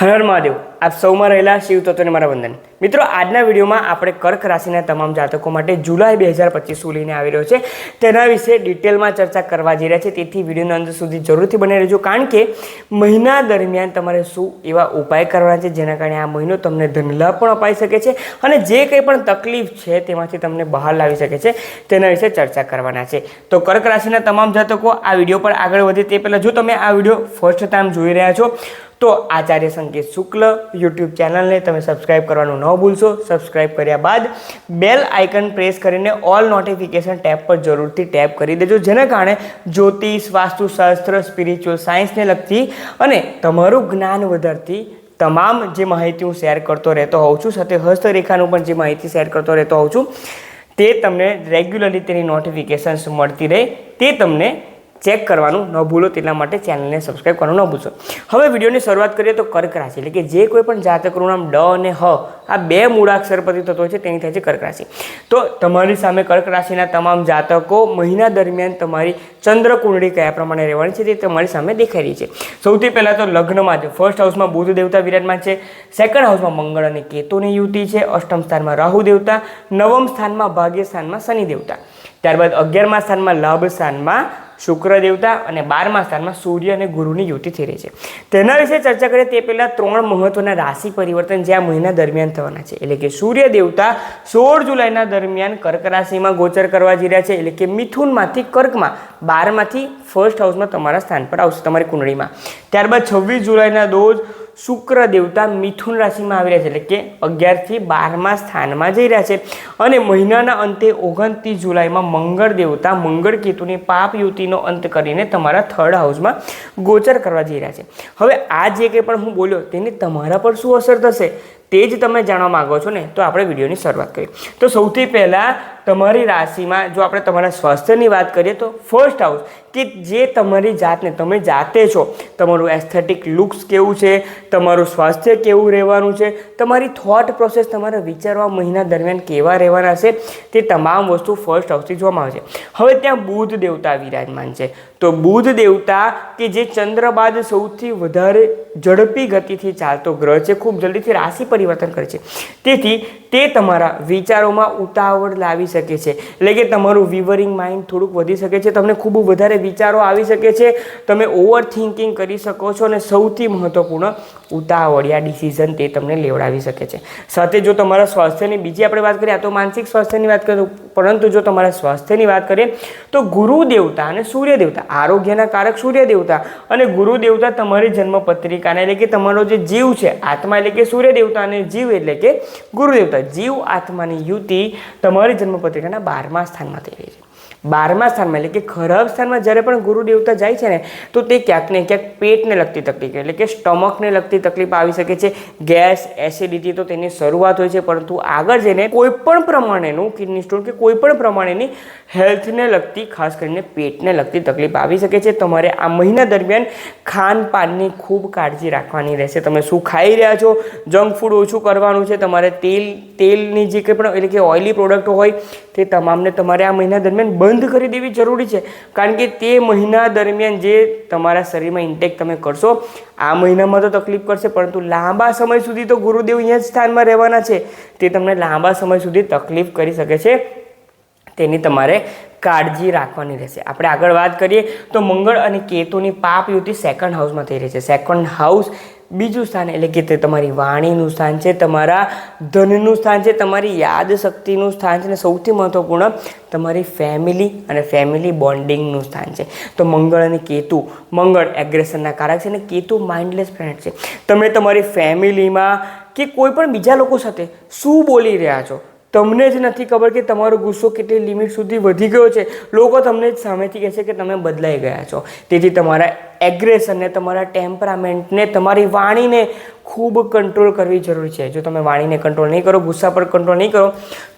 હર મહાદેવ. આપ સૌમાં રહેલા શિવ તત્વને મારા વંદન. મિત્રો, આજના વિડીયોમાં આપણે કર્ક રાશિના તમામ જાતકો માટે જુલાઈ બે હજાર પચીસ શું લઈને આવી રહ્યો છે. તેના વિશે ડિટેલમાં ચર્ચા કરવા જઈ રહ્યા છે. તેથી વિડીયોના અંત સુધી જરૂરથી બની રહેજો. કારણ કે મહિના દરમિયાન તમારે શું એવા ઉપાય કરવાના છે, જેના કારણે આ મહિનો તમને ધનલાભ પણ અપાઈ શકે છે અને જે કંઈ પણ તકલીફ છે તેમાંથી તમને બહાર લાવી શકે છે, તેના વિશે ચર્ચા કરવાના છે. તો કર્ક રાશિના તમામ જાતકો, આ વીડિયો પર આગળ વધે તે પહેલાં જો તમે આ વીડિયો ફર્સ્ટ ટાઈમ જોઈ રહ્યા છો તો આચાર્ય સંકેત શુક્લ યુટ્યુબ ચેનલને તમે સબસ્ક્રાઇબ કરવાનું ન ભૂલશો. સબસ્ક્રાઇબ કર્યા બાદ બેલ આઇકન પ્રેસ કરીને ઓલ નોટિફિકેશન ટેબ પર જરૂરથી ટેપ કરી દેજો. જેના કારણે જ્યોતિષ, વાસ્તુશાસ્ત્ર સ્પિરિચ્યુઅલ સાયન્સને લગતી અને તમારું જ્ઞાન વધારતી તમામ જે માહિતી હું શેર કરતો રહેતો હોઉં છું, સાથે હસ્તરેખાનું પણ જે માહિતી શેર કરતો રહેતો હોઉં છું, તે તમને રેગ્યુલરલી તેની નોટિફિકેશન્સ મળતી રહે. તે તમને ચેક કરવાનું, ન ભૂલો તેટલા માટે ચેનલને સબસ્ક્રાઈબ કરવાનું ન ભૂલશો. હવે વિડીયોની શરૂઆત કરીએ તો કર્ક રાશિ, એટલે કે જે કોઈ પણ જાતકનું નામ ડ અને હ, આ બે મૂળાક્ષર પરથી થતો હોય છે તેની થાય છે કર્ક રાશિ. તો તમારી સામે કર્ક રાશિના તમામ જાતકો મહિના દરમિયાન તમારી ચંદ્ર કુંડળી કયા પ્રમાણે રહેવાની છે તે તમારી સામે દેખાઈ રહી છે. સૌથી પહેલાં તો લગ્નમાં જ ફર્સ્ટ હાઉસમાં બુધ દેવતા વિરાજમાન છે સેકન્ડ હાઉસમાં મંગળ અને કેતુની યુતિ છે, અષ્ટમ સ્થાનમાં રાહુ દેવતા, નવમ સ્થાનમાં ભાગ્ય સ્થાનમાં શનિ દેવતા. ત્યારબાદ અગિયારમા સ્થાનમાં લાભ સ્થાનમાં શુક્ર દેવતા અને બારમા સ્થાનમાં સૂર્ય અને ગુરુની યુતિ થઈ રહી છે. તેના વિશે ચર્ચા કરીએ તે પહેલાં ત્રણ મહત્વના રાશિ પરિવર્તન જે આ મહિના દરમિયાન થવાના છે. એટલે કે સૂર્ય દેવતા સોળ જુલાઈના દરમિયાન કર્ક રાશિમાં ગોચર કરવા જઈ રહ્યા છે. એટલે કે મિથુનમાંથી કર્કમાં બારમાંથી ફર્સ્ટ હાઉસમાં તમારા સ્થાન પર આવશે તમારી કુંડળીમાં. ત્યારબાદ છવ્વીસ જુલાઈના રોજ શુક્ર દેવતા મિથુન રાશિમાં આવી રહ્યા છે. એટલે કે અગિયારથી બારમા સ્થાનમાં જઈ રહ્યા છે. અને મહિનાના અંતે ઓગણત્રીસ જુલાઈમાં મંગળ દેવતા મંગળ કેતુની પાપ યુતિનો અંત કરીને તમારા થર્ડ હાઉસમાં ગોચર કરવા જઈ રહ્યા છે. હવે આ જે કંઈ પણ હું બોલ્યો, તેની તમારા પર શું અસર થશે? તે જ તમે જાણવા માગો છો ને, તો આપણે વિડીયોની શરૂઆત કરીએ. તો સૌથી પહેલાં તમારી રાશિમાં જો આપણે તમારા સ્વાસ્થ્યની વાત કરીએ તો ફર્સ્ટ હાઉસ કે જે તમારી જાતને, તમે જાતે છો, તમારું એસ્થેટિક લુક્સ કેવું છે, તમારું સ્વાસ્થ્ય કેવું રહેવાનું છે, તમારી થોટ પ્રોસેસ તમારા વિચારવા મહિના દરમિયાન કેવા રહેવાના છે, તે તમામ વસ્તુ ફર્સ્ટ હાઉસથી જોવામાં આવે છે. હવે ત્યાં બુધ દેવતા વિરાજમાન છે. તો બુધ દેવતા કે જે ચંદ્ર બાદ સૌથી વધારે ઝડપી ગતિથી ચાલતો ગ્રહ છે, ખૂબ જલ્દીથી રાશિ પરિવર્તન કરે છે. તેથી તે તમારા વિચારોમાં ઉતાવળ લાવી શકે છે. એટલે કે તમારું વિવરિંગ માઇન્ડ થોડુંક વધી શકે છે. તમને ખૂબ વધારે વિચારો આવી શકે છે. તમે ઓવર થિંકિંગ કરી શકો છો અને સૌથી મહત્ત્વપૂર્ણ ઉતાવળિયા ડિસિઝન તે તમને લેવડાવી શકે છે. સાથે જો તમારા સ્વાસ્થ્યની, બીજી આપણે વાત કરીએ તો માનસિક સ્વાસ્થ્યની વાત કરીએ પરંતુ જો તમારા સ્વાસ્થ્યની વાત કરીએ, તો ગુરુ દેવતા અને સૂર્ય દેવતા, આરોગ્યના કારક સૂર્ય દેવતા અને ગુરુ દેવતા તમારી જન્મ પત્રિકાને એટલે કે તમારો જે જીવ છે, આત્મા એટલે કે સૂર્ય દેવતા અને જીવ એટલે કે ગુરુ જીવ આત્માની યુતિ તમારી જન્મપત્રિકાના બારમા સ્થાનમાં થઈ રહી છે. બારમા સ્થાનમાં એટલે કે ખરાબ સ્થાનમાં જ્યારે પણ ગુરુ દેવતા જાય છે ને, તો તે ક્યાંક ને ક્યાંક પેટને લગતી તકલીફ, એટલે કે સ્ટમકને લગતી તકલીફ આવી શકે છે. ગેસ, એસિડિટી તો તેની શરૂઆત હોય છે, પરંતુ આગળ જઈને કોઈ પણ પ્રમાણેનું, કિડની સ્ટોન કે કોઈ પણ પ્રમાણેની હેલ્થને લગતી, ખાસ કરીને પેટને લગતી તકલીફ આવી શકે છે. તમારે આ મહિના દરમિયાન ખાનપાનની ખૂબ કાળજી રાખવાની રહેશે. તમે શું ખાઈ રહ્યા છો? જંક ફૂડ ઓછું કરવાનું છે. તમારે તેલ તેલની જે કંઈ પણ, એટલે કે ઓઇલી પ્રોડક્ટો હોય, તે તમામને તમારે આ મહિના દરમિયાન બંધ કરી દેવી જરૂરી છે. કારણ કે તે મહિના દરમિયાન જે તમારા શરીરમાં ઇન્ટેક તમે કરશો, આ મહિનામાં તો તકલીફ કરશે, પરંતુ લાંબા સમય સુધી તો ગુરુદેવ અહીંયા જ સ્થાનમાં રહેવાના છે. તે તમને લાંબા સમય સુધી તકલીફ કરી શકે છે. તેની તમારે કાળજી રાખવાની રહેશે. આપણે આગળ વાત કરીએ, તો મંગળ અને કેતુની પાપ યુતિ સેકન્ડ હાઉસમાં થઈ રહી છે. સેકન્ડ હાઉસ બીજું સ્થાન એટલે કે તે તમારી વાણીનું સ્થાન છે, તમારા ધનનું સ્થાન છે, તમારી યાદ શક્તિનું સ્થાન છે અને સૌથી મહત્ત્વપૂર્ણ તમારી ફેમિલી અને ફેમિલી બોન્ડિંગનું સ્થાન છે. તો મંગળ અને કેતુ, મંગળ એગ્રેશનના કારક છે અને કેતુ માઇન્ડલેસ પ્લેનેટ છે. તમે તમારી ફેમિલીમાં કે કોઈ પણ બીજા લોકો સાથે શું બોલી રહ્યા છો? તમને જ નથી ખબર કે તમારો ગુસ્સો કેટલી લિમિટ સુધી વધી ગયો છે. લોકો તમને જ સામેથી કહે છે કે તમે બદલાઈ ગયા છો. તેથી તમારા એગ્રેશનને તમારા ટેમ્પરામેન્ટને તમારી વાણીને ખૂબ કંટ્રોલ કરવી જરૂરી છે. જો તમે વાણીને કંટ્રોલ નહીં કરો, ગુસ્સા પર કંટ્રોલ નહીં કરો,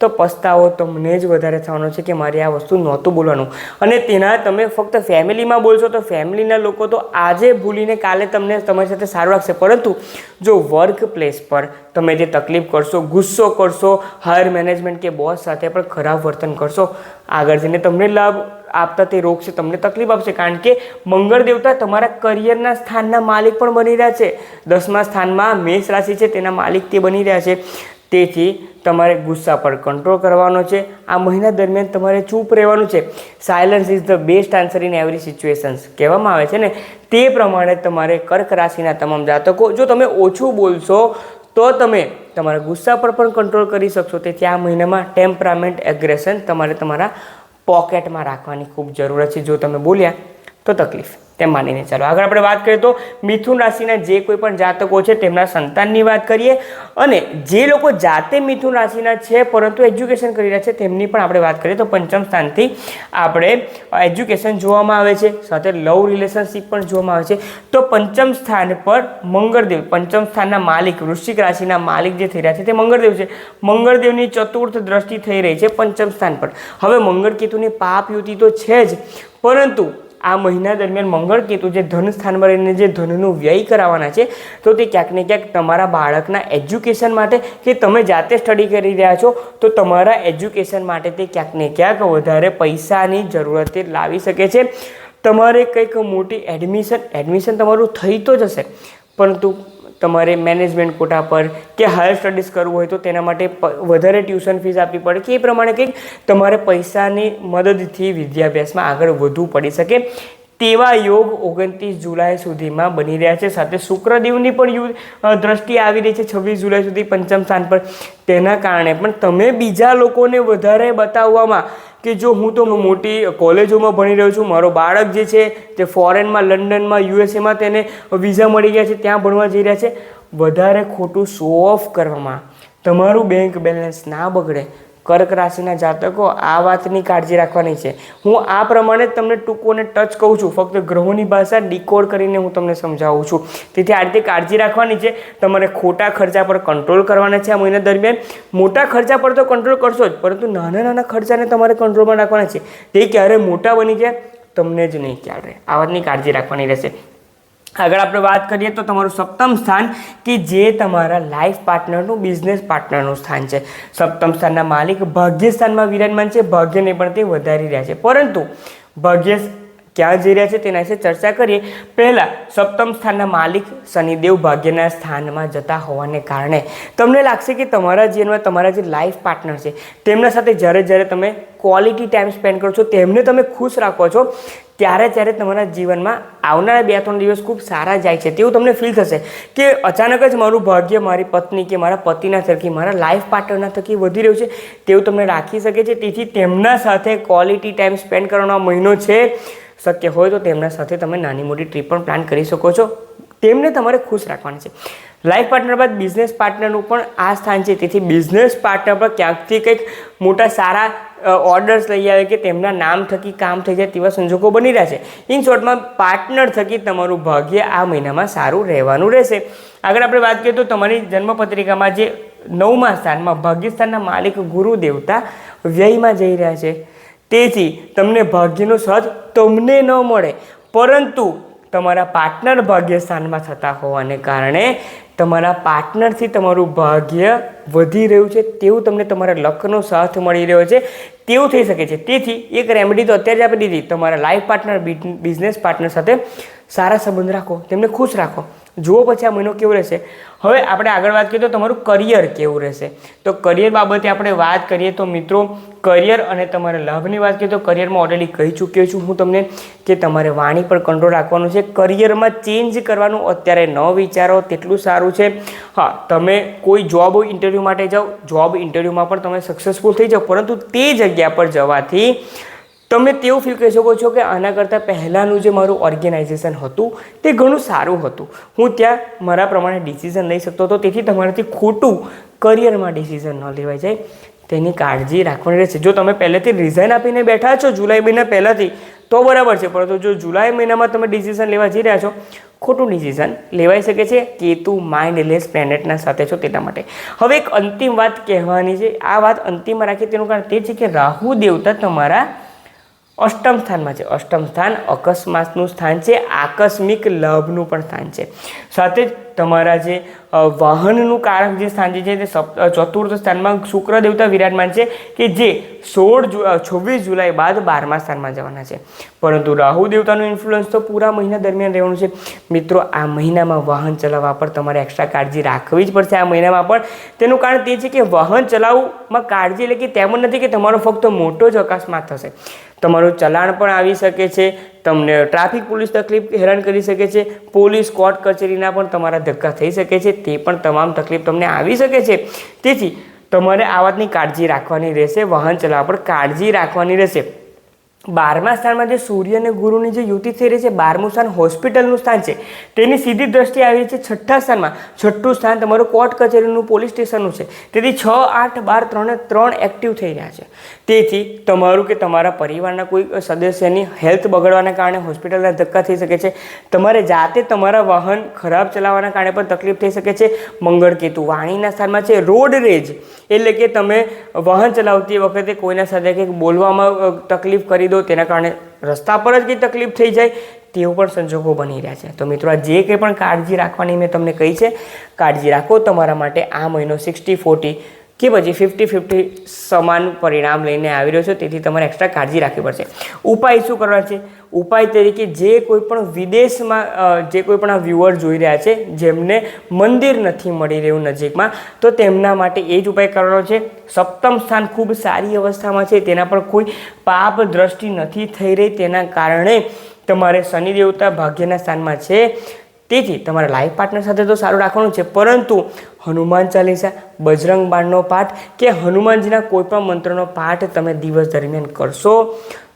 તો પસ્તાવો તમને જ વધારે થવાનો છે કે મારે આ વસ્તુ નહોતું બોલવાનું. અને તેના તમે ફક્ત ફેમિલીમાં બોલશો તો ફેમિલીના લોકો તો આજે ભૂલીને કાલે તમને તમારી સાથે સારું લાગશે. પરંતુ જો વર્ક પ્લેસ પર તમે જે તકલીફ કરશો, ગુસ્સો કરશો હાયર મેનેજમેન્ટ કે બોસ સાથે પણ ખરાબ વર્તન કરશો, આગળ જઈને તમને લાભ આપતા તે રોગ છે, તમને તકલીફ આપશે. કારણ કે મંગળ દેવતા તમારા કરિયરના સ્થાનના માલિક પણ બની રહ્યા છે. દસમા સ્થાનમાં મેષ રાશિ છે, તેના માલિક તે બની રહ્યા છે. તેથી તમારે ગુસ્સા પર કંટ્રોલ કરવાનો છે. આ મહિના દરમિયાન તમારે ચૂપ રહેવાનું છે. Silence is the best answer in every situations કહેવામાં આવે છે ને? તે પ્રમાણે તમારે કર્ક રાશિના તમામ જાતકો, જો તમે ઓછું બોલશો, તો તમે તમારા ગુસ્સા પર પણ કંટ્રોલ કરી શકશો. તેથી આ મહિનામાં ટેમ્પરામેન્ટ એગ્રેશન તમારે તમારા પોકેટમાં રાખવાની ખૂબ જરૂરત છે. જો તમે બોલ્યા તો તકલીફ. તેમ માનીને ચાલો. આગળ આપણે વાત કરીએ તો મિથુન રાશિના જે કોઈ પણ જાતકો છે તેમના સંતાનની વાત કરીએ. અને જે લોકો જાતે મિથુન રાશિના છે, પરંતુ એજ્યુકેશન કરી રહ્યા છે, તેમની પણ આપણે વાત કરીએ તો પંચમ સ્થાનથી આપણે એજ્યુકેશન જોવામાં આવે છે. સાથે લવ રિલેશનશિપ પણ જોવામાં આવે છે. તો પંચમ સ્થાન પર મંગળદેવ, પંચમ સ્થાનના માલિક, વૃશ્ચિક રાશિના માલિક જે થઈ રહ્યા છે તે મંગળદેવ છે. મંગળદેવની ચતુર્થ દ્રષ્ટિ થઈ રહી છે પંચમ સ્થાન પર. હવે મંગળ કેતુની પાપ યુતિ તો છે જ, પરંતુ આ મહિના દરમિયાન મંગળ કેતુ જે ધન સ્થાનમાં રહીને જે ધનનું વ્યય કરાવવાના છે, તો તે ક્યાંક ને ક્યાંક તમારા બાળકના એજ્યુકેશન માટે કે તમે જાતે સ્ટડી કરી રહ્યા છો, તો તમારા એજ્યુકેશન માટે તે ક્યાંક ને ક્યાંક વધારે પૈસાની જરૂરત લાવી શકે છે. તમારે કંઈક મોટી એડમિશન એડમિશન તમારું થઈ તો જશે, પરંતુ તમારે મેનેજમેન્ટ કોટા પર કે હાયર સ્ટડીઝ કરવું હોય તો તેના માટે વધારે ટ્યુશન ફીસ આપવી પડે કે એ પ્રમાણે કંઈક તમારે પૈસાની મદદથી વિદ્યાભ્યાસમાં આગળ વધવું પડી શકે. તેવા યોગ ઓગણત્રીસ જુલાઈ સુધીમાં બની રહ્યા છે. સાથે શુક્રદેવની પણ દ્રષ્ટિ આવી રહી છે છવ્વીસ જુલાઈ સુધી પંચમ સ્થાન પર. તેના કારણે પણ તમે બીજા લોકોને વધારે બતાવવામાં કે જો હું તો મોટી કોલેજોમાં ભણી રહ્યો છું, મારો બાળક જે છે તે ફોરેનમાં, લંડનમાં, યુએસએમાં તેને વિઝા મળી ગયા છે, ત્યાં ભણવા જઈ રહ્યા છે. વધારે ખોટું શો ઓફ કરવામાં તમારું બેંક બેલેન્સ ના બગડે. કર્ક રાશિના જાતકો આ વાતની કાળજી રાખવાની છે. હું આ પ્રમાણે તમને ટૂંકોને ટચ કહું છું. ફક્ત ગ્રહોની ભાષા ડીકોડ કરીને હું તમને સમજાવું છું. તેથી આ રીતે કાળજી રાખવાની છે. તમારે ખોટા ખર્ચા પર કંટ્રોલ કરવાના છે આ મહિના દરમિયાન. મોટા ખર્ચા પર તો કંટ્રોલ કરશો જ, પરંતુ નાના નાના ખર્ચાને તમારે કંટ્રોલમાં રાખવાના છે. તે ક્યારે મોટા બની જાય, તમને જ નહીં ખ્યાલ રહે. આ વાતની કાળજી રાખવાની રહેશે. આગળ આપણે વાત કરીએ તો તમારું સપ્તમ સ્થાન કે જે તમારા લાઈફ પાર્ટનરનું બિઝનેસ પાર્ટનરનું સ્થાન છે. સપ્તમ સ્થાનના માલિક ભાગ્ય સ્થાનમાં વિરાજમાન છે. ભાગ્યને પણ તે વધારી રહ્યા છે. પરંતુ ભાગ્ય ક્યાં જઈ રહ્યા છે તેના વિશે ચર્ચા કરીએ. પહેલાં સપ્તમ સ્થાનના માલિક શનિદેવ ભાગ્યના સ્થાનમાં જતા હોવાને કારણે તમને લાગશે કે તમારા જીવનમાં તમારા જે લાઈફ પાર્ટનર છે, તેમના સાથે જ્યારે જ્યારે તમે ક્વોલિટી ટાઈમ સ્પેન્ડ કરો છો, તેમને તમે ખુશ રાખો છો, ત્યારે ત્યારે તમારા જીવનમાં આવનારા બે ત્રણ દિવસ ખૂબ સારા જાય છે. તેવું તમને ફીલ થશે કે અચાનક જ મારું ભાગ્ય, મારી પત્ની કે મારા પતિના થકી, મારા લાઈફ પાર્ટનરના થકી વધી રહ્યું છે. તેવું તમને રાખી શકે છે. તેથી તેમના સાથે ક્વોલિટી ટાઈમ સ્પેન્ડ કરવાનો મહિનો છે. શક્ય હોય તો તેમના સાથે તમે નાની મોટી ટ્રીપ પણ પ્લાન કરી શકો છો. તેમને તમારે ખુશ રાખવાનું છે. લાઈફ પાર્ટનર બાદ બિઝનેસ પાર્ટનરનું પણ આ સ્થાન છે. તેથી બિઝનેસ પાર્ટનર પર ક્યાંકથી કંઈક મોટા સારા ઓર્ડર્સ લઈ આવે કે તેમના નામ થકી કામ થઈ જાય તેવા સંજોગો બની રહ્યા છે. ઇન શોર્ટમાં પાર્ટનર થકી તમારું ભાગ્ય આ મહિનામાં સારું રહેવાનું રહેશે. આગળ આપણે વાત કરીએ તો તમારી જન્મપત્રિકામાં જે નવમા સ્થાનમાં, ભાગ્યસ્થાનના માલિક ગુરુ દેવતા વ્યયમાં જઈ રહ્યા છે. તેથી તમને ભાગ્યનો સાથ તમને ન મળે. પરંતુ તમારા પાર્ટનર ભાગ્ય સ્થાનમાં થતા હોવાને કારણે તમારા પાર્ટનરથી તમારું ભાગ્ય વધી રહ્યું છે, તેવું તમને તમારા લકનો સાથ મળી રહ્યો છે, તેવું થઈ શકે છે. તેથી એક રેમેડી તો અત્યારે જ આપી દીધી. તમારા લાઈફ પાર્ટનર બિઝનેસ પાર્ટનર સાથે સારા સંબંધ રાખો, તેમને ખુશ રાખો. જુઓ પછી આ મહિનો કેવો રહેશે. હવે આપણે આગળ વાત કરીએ તો તમારું કરિયર કેવું રહેશે. તો કરિયર બાબતે આપણે વાત કરીએ તો મિત્રો કરિયર અને તમારા લાભની વાત કરીએ તો કરિયરમાં ઓલરેડી કહી ચૂક્યો છું હું તમને કે તમારે વાણી પર કંટ્રોલ રાખવાનું છે. કરિયરમાં ચેન્જ કરવાનું અત્યારે ન વિચારો, તેટલું સારું છે. હા, તમે કોઈ જોબ ઇન્ટરવ્યૂ માટે જાઓ જોબ ઇન્ટરવ્યૂમાં પણ તમે સક્સેસફુલ થઈ જાઓ, પરંતુ તે જગ્યા પર જવાથી તમે તેવું ફીલ કરી શકો છો કે આના કરતાં પહેલાંનું જે મારું ઓર્ગેનાઇઝેશન હતું, તે ઘણું સારું હતું. હું ત્યાં મારા પ્રમાણે ડિસિઝન લઈ શકતો હતો, તેથી તમારાથી ખોટું કરિયરમાં ડિસિઝન ન લેવાઈ જાય તેની કાળજી રાખવાની રહેશે. જો તમે પહેલેથી રિઝાઇન આપીને બેઠા છો, જુલાઈ મહિના પહેલાંથી, તો બરાબર છે. પરંતુ જો જુલાઈ મહિનામાં તમે ડિસિઝન લેવા જઈ રહ્યા છો, ખોટું ડિસિઝન લેવાઈ શકે છે. કેતુ માઇન્ડલેસ પ્લેનેટના સાથે છો તેના માટે. હવે એક અંતિમ વાત કહેવાની છે. આ વાત અંતિમમાં રાખી તેનું કારણ તે છે કે રાહુ દેવતા તમારા અષ્ટમ સ્થાનમાં છે. અષ્ટમ સ્થાન અકસ્માતનું સ્થાન છે. આકસ્મિક લાભનું પણ સ્થાન છે. સાથે જ તમારા જે વાહનનું કારક જે સ્થાન જે છે તે ચતુર્થ સ્થાનમાં શુક્ર દેવતા વિરાજમાન છે, કે જે સોળ છવ્વીસ જુલાઈ બાદ બારમા સ્થાનમાં જવાના છે. પરંતુ રાહુ દેવતાનું ઇન્ફ્લુઅન્સ તો પૂરા મહિના દરમિયાન રહેવાનું છે. મિત્રો, આ મહિનામાં વાહન ચલાવવા પર તમારે એક્સ્ટ્રા કાળજી રાખવી જ પડશે આ મહિનામાં પણ. તેનું કારણ તે છે કે વાહન ચલાવવામાં કાળજી એટલે કે તેમ નથી કે તમારો ફક્ત મોટો જ અકસ્માત થશે. તમારું ચલાણ પણ આવી શકે છે. તમને ટ્રાફિક પોલીસ તકલીફ હેરાન કરી શકે છે, પોલીસ, કોર્ટ, કચેરીના પણ તમારા ધક્કા થઈ શકે છે, તે પણ તમામ તકલીફ તમને આવી શકે છે. તેથી, તમારે આ વાતની કાળજી રાખવાની રહેશે, વાહન ચલાવવા પર કાળજી રાખવાની રહેશે. બારમા સ્થાનમાં જે સૂર્ય અને ગુરુની જે યુતિ થઈ રહી છે, બારમું સ્થાન હોસ્પિટલનું સ્થાન છે, તેની સીધી દ્રષ્ટિ આવી છે છઠ્ઠા સ્થાનમાં. છઠ્ઠું સ્થાન તમારું કોર્ટ કચેરીનું, પોલીસ સ્ટેશનનું છે. તેથી છ, આઠ, બાર, ત્રણે, ત્રણ એક્ટિવ થઈ રહ્યા છે. તેથી તમારું કે તમારા પરિવારના કોઈ સદસ્યની હેલ્થ બગડવાના કારણે હોસ્પિટલના ધક્કા થઈ શકે છે. તમારે જાતે તમારા વાહન ખરાબ ચલાવવાના કારણે પણ તકલીફ થઈ શકે છે. મંગળ કેતુ વાણીના સ્થાનમાં છે. રોડ રેજ એટલે કે તમે વાહન ચલાવતી વખતે કોઈના સાથે કંઈક બોલવામાં તકલીફ કરી દો તેના કારણે રસ્તા પર જ કંઈ તકલીફ થઈ જાય, તેઓ પણ સંજોગો બની રહ્યા છે. તો મિત્રો જે કંઈ પણ કાળજી રાખવાની મેં તમને કહી છે, કાળજી રાખો તમારા માટે આ મહિનો સિક્સટી ફોર્ટી કે પછી ફિફ્ટી ફિફ્ટી સમાન પરિણામ લઈને આવી રહ્યો છે, તેથી તમારે એક્સ્ટ્રા કાળજી રાખવી પડશે. ઉપાય શું કરવા છે? ઉપાય તરીકે જે કોઈ પણ વિદેશમાં જે કોઈ પણ વ્યુઅર જોઈ રહ્યા છે, જેમને મંદિર નથી મળી રહ્યું નજીકમાં, તો તેમના માટે એ જ ઉપાય કરવાનો છે. સપ્તમ સ્થાન ખૂબ સારી અવસ્થામાં છે, તેના પર કોઈ પાપ દ્રષ્ટિ નથી થઈ રહી, તેના કારણે તમારે શનિ દેવતા ભાગ્યના સ્થાનમાં છે. તેથી તમારા લાઈફ પાર્ટનર સાથે તો સારું રાખવાનું છે, પરંતુ હનુમાન ચાલીસા, બજરંગ બાણનો પાઠ કે હનુમાનજીના કોઈપણ મંત્રનો પાઠ તમે દિવસ દરમિયાન કરશો,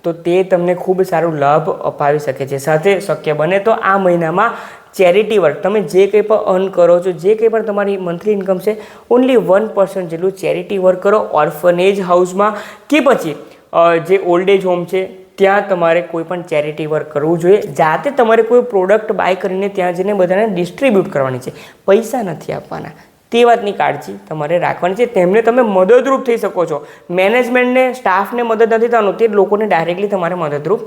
તો તે તમને ખૂબ સારું લાભ અપાવી શકે છે. સાથે શક્ય બને તો આ મહિનામાં ચેરિટી વર્ક તમે જે કંઈ પણ અર્ન કરો છો, જે કંઈ પણ તમારી મંથલી ઇન્કમ છે ઓનલી વન પર્સન્ટ જેટલું ચેરિટી વર્ક કરો ઓર્ફનેજ હાઉસમાં કે પછી જે ઓલ્ડ એજ હોમ છે ત્યાં તમારે કોઈ પણ ચેરિટી વર્ક કરવું જોઈએ. જાતે તમારે કોઈ પ્રોડક્ટ બાય કરીને ત્યાં જઈને બધાને ડિસ્ટ્રીબ્યુટ કરવાની છે. પૈસા નથી આપવાના. તે વાતની કાળજી તમારે રાખવાની છે. તેમને તમે મદદરૂપ થઈ શકો છો. મેનેજમેન્ટને, સ્ટાફને મદદ નથી થવાનું. તે લોકોને ડાયરેક્ટલી તમારે મદદરૂપ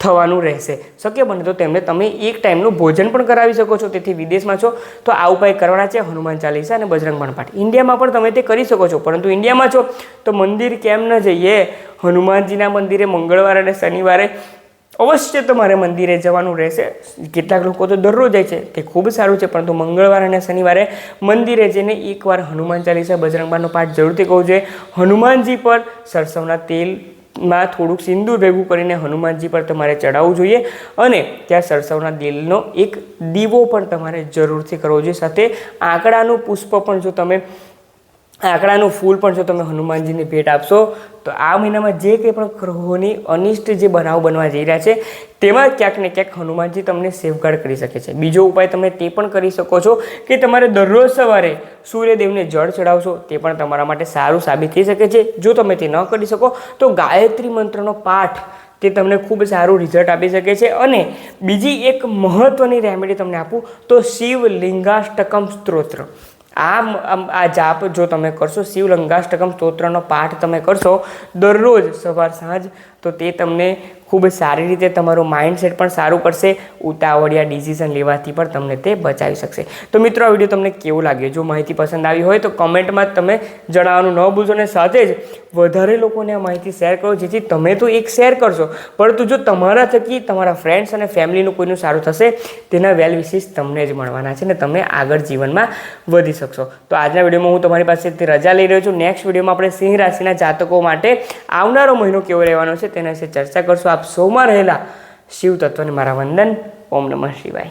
થવાનું રહેશે. શક્ય બને તો તેમને તમે એક ટાઈમનું ભોજન પણ કરાવી શકો છો. તેથી વિદેશમાં છો તો આ ઉપાય કરવાના છે. હનુમાન ચાલીસા અને બજરંગ પાઠ. ઇન્ડિયામાં પણ તમે તે કરી શકો છો. પરંતુ ઇન્ડિયામાં છો તો મંદિર કેમ ન જઈએ? હનુમાનજીના મંદિરે મંગળવારે અને શનિવારે અવશ્ય તમારે મંદિરે જવાનું રહેશે. કેટલાક લોકો તો દરરોજ જાય છે તે ખૂબ સારું છે, પરંતુ મંગળવાર અને શનિવારે મંદિરે જઈને એકવાર હનુમાન ચાલીસા બજરંગબાનો પાઠ જરૂરથી કહું જોઈએ. હનુમાનજી પર સરસવના તેલમાં થોડુંક સિંદૂર ભેગું કરીને હનુમાનજી પર તમારે ચડાવવું જોઈએ અને ત્યાં સરસવના દિલનો એક દીવો પણ તમારે જરૂરથી કરવો જોઈએ. સાથે આંકડાનું પુષ્પ પણ જો તમે આંકડાનું ફૂલ પણ જો તમે હનુમાનજીને ભેટ આપશો, તો આ મહિનામાં જે કંઈ પણ ગ્રહોની અનિષ્ટ જે બનાવ બનવા જઈ રહ્યા છે, તેમાં ક્યાંક ને ક્યાંક હનુમાનજી તમને સેફગાર્ડ કરી શકે છે. બીજો ઉપાય તમે તે પણ કરી શકો છો કે તમારે દરરોજ સવારે સૂર્યદેવને જળ ચડાવશો, તે પણ તમારા માટે સારું સાબિત થઈ શકે છે. જો તમે તે ન કરી શકો, તો ગાયત્રી મંત્રનો પાઠ તે તમને ખૂબ સારું રિઝલ્ટ આપી શકે છે. અને બીજી એક મહત્ત્વની રેમેડી તમને આપું, તો શિવ લિંગાષ્ટકમ સ્ત્રોત્ર. આમ આ જાપ જો તમે કરશો શિવલંગાષ્ટકમ સ્તોત્રનો પાઠ તમે કરશો દરરોજ સવાર સાંજ તો તે તમને ખૂબ સારી રીતે તમારું માઇન્ડસેટ પણ સારું કરશે ઉતાવળિયા ડિસિઝન લેવાથી પણ તમને તે બચાવી શકશે. તો મિત્રો, આ વીડિયો તમને કેવું લાગ્યો? જો માહિતી પસંદ આવી હોય તો કમેન્ટમાં તમે જણાવવાનું ન ભૂલશો અને સાથે જ વધારે લોકોને આ માહિતી શેર કરો, જેથી તમે તો એક શેર કરશો. પરંતુ જો તમારા થકી તમારા ફ્રેન્ડ્સ અને ફેમિલીનું કોઈનું સારું થશે, તેના વેલ વિશેષ તમને જ મળવાના છે ને તમે આગળ જીવનમાં વધી શકશો. તો આજના વિડીયોમાં હું તમારી પાસેથી રજા લઈ રહ્યો છું. નેક્સ્ટ વિડીયોમાં આપણે સિંહ રાશિના જાતકો માટે આવનારો મહિનો કેવો રહેવાનો છે તેના વિશે ચર્ચા કરશું. આપ સૌમાં રહેલા શિવ તત્વને મારા વંદન. ઓમ નમઃ શિવાય.